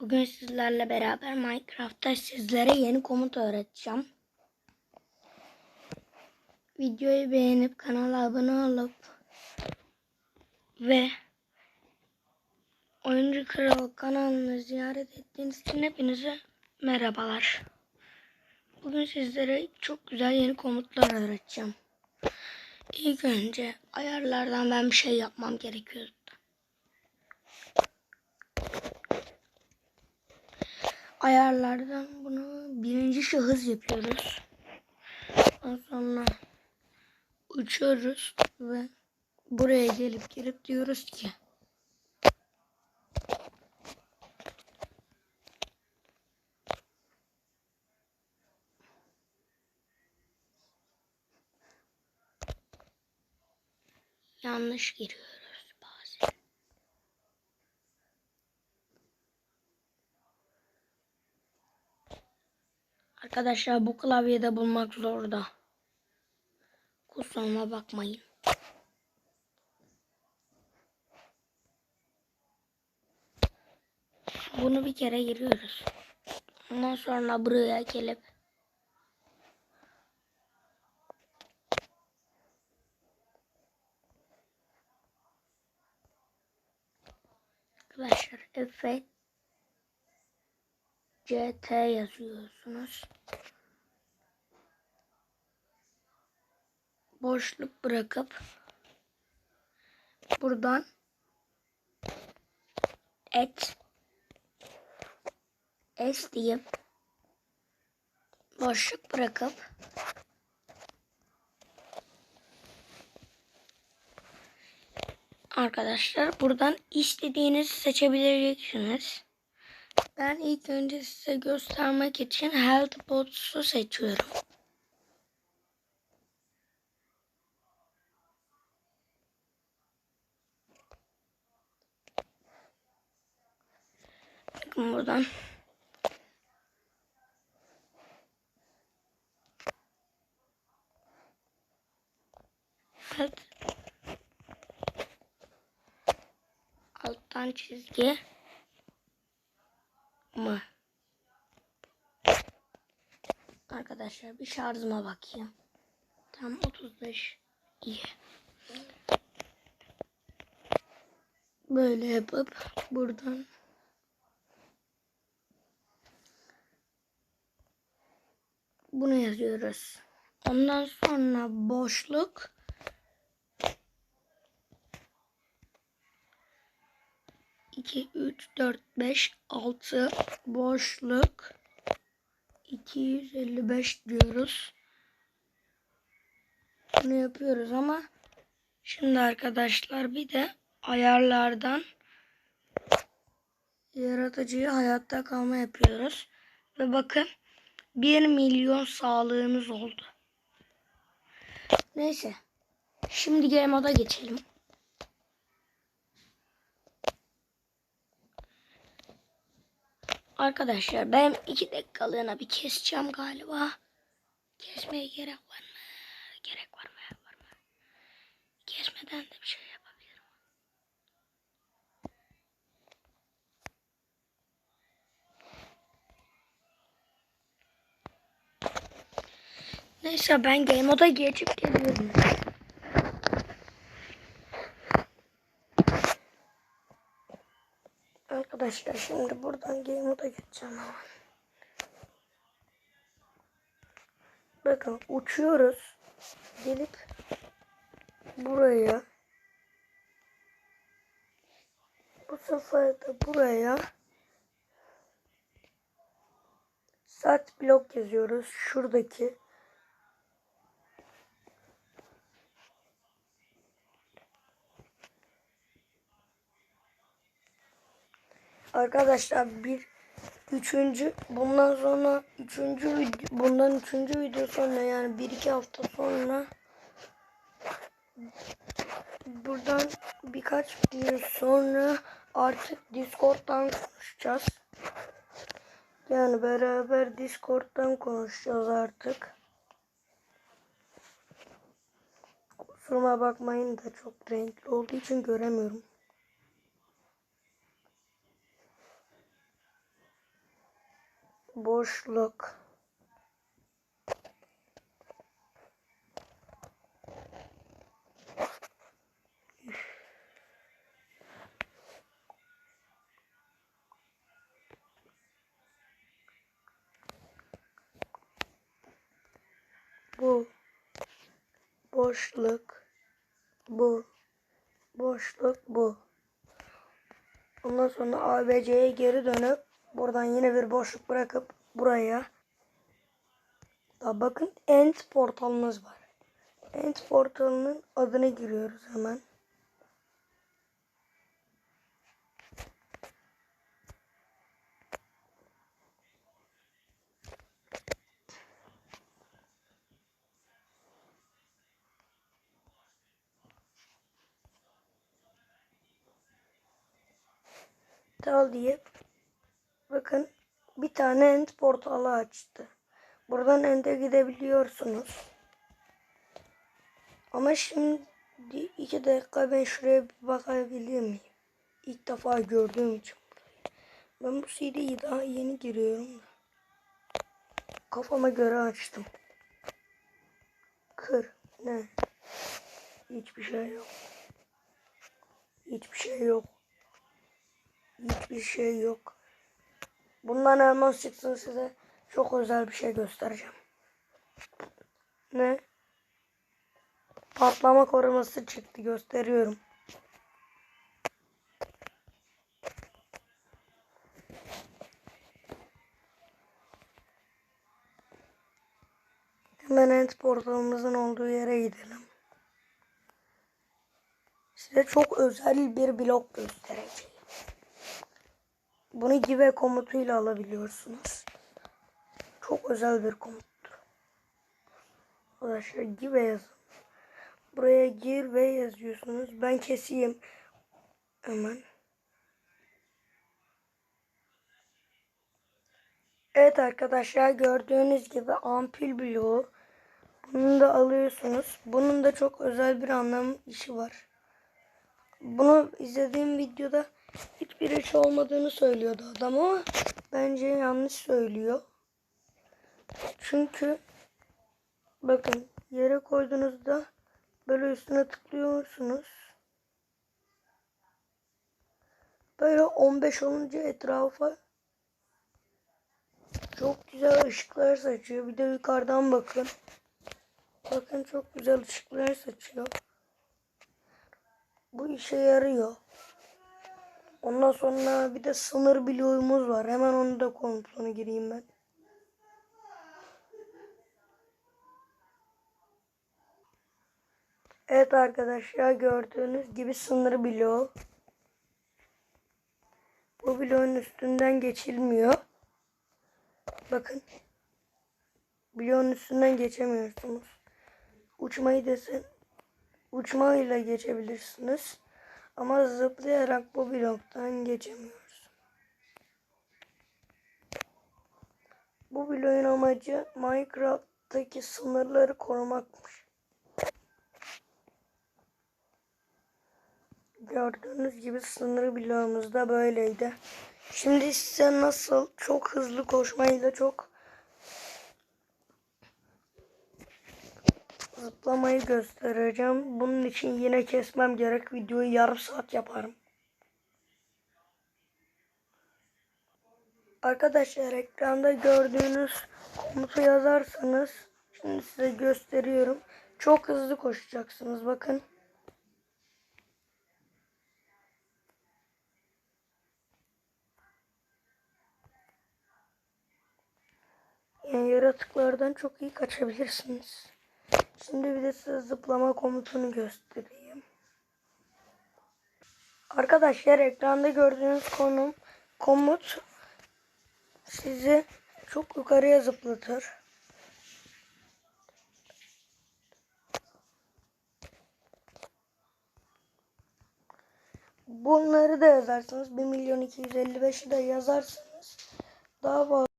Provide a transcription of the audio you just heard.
Bugün sizlerle beraber Minecraft'ta sizlere yeni komut öğreteceğim. Videoyu beğenip kanala abone olup ve Oyuncu Kral kanalını ziyaret ettiğiniz için hepinize merhabalar. Bugün sizlere çok güzel yeni komutlar öğreteceğim. İlk önce ayarlardan ben bir şey yapmam gerekiyordu. Ayarlardan bunu birinci şahıs yapıyoruz. Ondan sonra uçuyoruz ve buraya gelip gelip diyoruz ki yanlış giriyoruz Arkadaşlar bu klavyede bulmak zor da. Kusuruma bakmayın. Bunu bir kere giriyoruz. Ondan sonra buraya gelip Arkadaşlar Efe CT yazıyorsunuz. Boşluk bırakıp buradan et es diyeyim. Boşluk bırakıp Arkadaşlar buradan istediğinizi seçebileceksiniz. Ben ilk önce size göstermek için Health Bots'u seçiyorum. Bakın buradan. Health. Alttan çizgi mı? Arkadaşlar bir şarjıma bakayım. Tam 35 iyi. Böyle yapıp buradan bunu yazıyoruz. Ondan sonra boşluk iki, üç, dört, beş, altı boşluk 255 diyoruz. Bunu yapıyoruz ama şimdi arkadaşlar bir de ayarlardan yaratıcıyı hayatta kalma yapıyoruz. Ve bakın 1 milyon sağlığımız oldu. Neyse. Şimdi game moda geçelim. Arkadaşlar ben iki dakikalığına bir keseceğim galiba. Kesmeye gerek var mı? Gerek var mı? Var mı? Kesmeden de bir şey yapabilirim. Neyse ben game moda geçip geliyorum. Arkadaşlar şimdi buradan game moda geçeceğim hemen. Bakın uçuyoruz. Gelip buraya bu sefer de buraya saat blok yazıyoruz. Şuradaki Arkadaşlar bir üçüncü bundan sonra üçüncü bundan üçüncü video sonra yani bir iki hafta sonra buradan birkaç gün sonra artık Discord'dan konuşacağız. Yani beraber Discord'dan konuşacağız artık. Kusuruma bakmayın da çok renkli olduğu için göremiyorum. Boşluk. Bu. Boşluk. Bu. Boşluk bu. Ondan sonra ABC'ye geri dönüp buradan yine bir boşluk bırakıp buraya da bakın end portalımız var. End portalının adını giriyoruz hemen. Tal deyip bakın bir tane end portalı açtı. Buradan end'e gidebiliyorsunuz. Ama şimdi iki dakika ben şuraya bir bakabilir miyim? İlk defa gördüğüm için. Ben bu CD'yi daha yeni giriyorum. Kafama göre açtım. Kır. Ne? Hiçbir şey yok. Hiçbir şey yok. Hiçbir şey yok. Bundan elmas çıksın size çok özel bir şey göstereceğim. Ne? Patlama koruması çıktı gösteriyorum. Hemen end portalımızın olduğu yere gidelim. Size çok özel bir blok göstereceğim. Bunu give komutuyla alabiliyorsunuz. Çok özel bir komuttur. Arkadaşlar give yazın. Buraya gir ve yazıyorsunuz. Ben keseyim. Hemen. Evet arkadaşlar gördüğünüz gibi ampul bloğu. Bunu da alıyorsunuz. Bunun da çok özel bir anlam işi var. Bunu izlediğim videoda hiçbir iş olmadığını söylüyordu adam ama bence yanlış söylüyor. Çünkü bakın yere koyduğunuzda böyle üstüne tıklıyorsunuz. Böyle 15 olunca etrafa çok güzel ışıklar saçıyor. Bir de yukarıdan bakın. Bakın çok güzel ışıklar saçıyor. Bu işe yarıyor. Ondan sonra bir de sınır bloğumuz var. Hemen onu da komutuna gireyim ben. Evet arkadaşlar gördüğünüz gibi sınır bloğu. Bu bloğun üstünden geçilmiyor. Bakın. Bloğun üstünden geçemiyorsunuz. Uçmayı desen uçmayla geçebilirsiniz. Ama zıplayarak bu bloktan geçemiyoruz. Bu bloğun amacı Minecraft'taki sınırları korumakmış. Gördüğünüz gibi sınır bloğumuz da böyleydi. Şimdi size nasıl çok hızlı koşmayla çok zıplamayı göstereceğim. Bunun için yine kesmem gerek. Videoyu yarım saat yaparım. Arkadaşlar ekranda gördüğünüz komutu yazarsanız şimdi size gösteriyorum. Çok hızlı koşacaksınız bakın. Yani yaratıklardan çok iyi kaçabilirsiniz. Şimdi bir de size zıplama komutunu göstereyim. Arkadaşlar ekranda gördüğünüz konum komut sizi çok yukarıya zıplatır. Bunları da yazarsınız. 1 milyon 255'i de yazarsınız. Daha fazla